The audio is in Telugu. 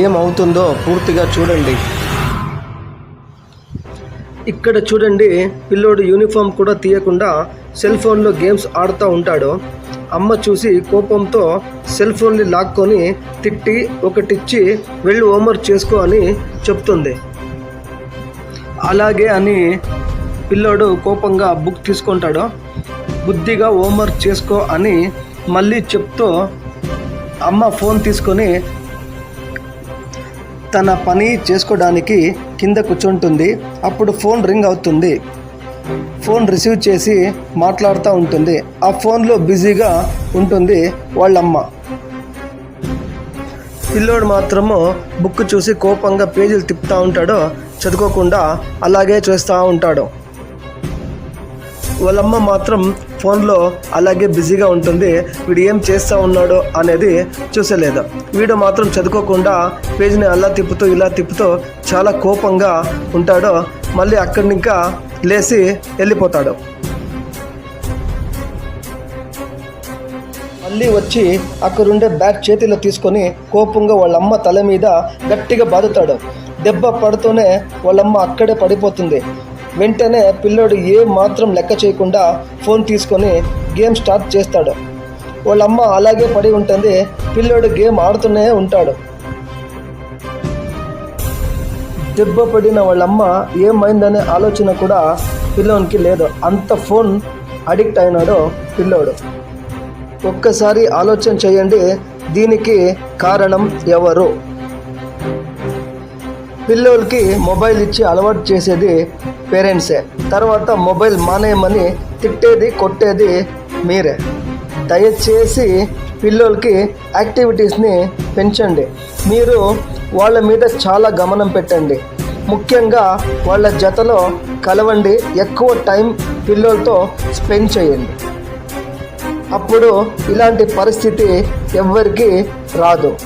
ఏమవుతుందో పూర్తిగా చూడండి. ఇక్కడ చూడండి పిల్లోడు యూనిఫామ్ కూడా తీయకుండా సెల్ ఫోన్లో గేమ్స్ ఆడుతూ ఉంటాడు. అమ్మ చూసి కోపంతో సెల్ ఫోన్ని లాక్కొని తిట్టి ఒకటిచ్చి వెళ్ళి హోంవర్క్ చేసుకో అని చెప్తుంది. అలాగే అని పిల్లోడు కోపంగా బుక్ తీసుకుంటాడు. బుద్ధిగా హోంవర్క్ చేసుకో అని మళ్ళీ చెప్తూ అమ్మ ఫోన్ తీసుకొని తన పని చేసుకోవడానికి కింద కూర్చుంటుంది. అప్పుడు ఫోన్ రింగ్ అవుతుంది. ఫోన్ రిసీవ్ చేసి మాట్లాడుతూ ఉంటుంది. ఆ ఫోన్లో బిజీగా ఉంటుంది వాళ్ళమ్మ. పిల్లోడు మాత్రము బుక్ చూసి కోపంగా పేజీలు తిప్పుతూ ఉంటాడు చదువుకోకుండా అలాగే చూస్తూ ఉంటాడు. వాళ్ళమ్మ మాత్రం ఫోన్లో అలాగే బిజీగా ఉంటుంది. వీడు ఏం చేస్తూ ఉన్నాడో అనేది చూసలేదు. వీడు మాత్రం చదువుకోకుండా పేజీని అలా తిప్పుతూ ఇలా తిప్పుతూ చాలా కోపంగా ఉంటాడో. మళ్ళీ అక్కడి ఇంకా లేచి వెళ్ళిపోతాడు. మళ్ళీ వచ్చి అక్కడుండే బ్యాట్ చేతిలో తీసుకొని కోపంగా వాళ్ళమ్మ తల మీద గట్టిగా బాదుతాడు. దెబ్బ పడుతూనే వాళ్ళమ్మ అక్కడే పడిపోతుంది. వెంటనే పిల్లోడు ఏ మాత్రం లెక్క చేయకుండా ఫోన్ తీసుకొని గేమ్ స్టార్ట్ చేస్తాడు. వాళ్ళమ్మ అలాగే పడి ఉంటుంది పిల్లోడు గేమ్ ఆడుతూనే ఉంటాడు. దెబ్బ పడిన వాళ్ళమ్మ ఏమైందనే ఆలోచన కూడా పిల్లోనికి లేదు. అంత ఫోన్ అడిక్ట్ అయినాడు పిల్లోడు. ఒక్కసారి ఆలోచన చేయండి దీనికి కారణం ఎవరు? పిల్లోలకి మొబైల్ ఇచ్చి అలవాటు చేసేది పేరెంట్సే. తర్వాత మొబైల్ మానేయమని తిట్టేది కొట్టేది మీరే. దయచేసి పిల్లోలకి యాక్టివిటీస్ని పెంచండి. మీరు వాళ్ళ మీద చాలా గమనం పెట్టండి. ముఖ్యంగా వాళ్ళ జతలో కలవండి ఎక్కువ టైం పిల్లలతో స్పెండ్ చేయండి. అప్పుడు ఇలాంటి పరిస్థితి ఎవ్వరికీ రాదు.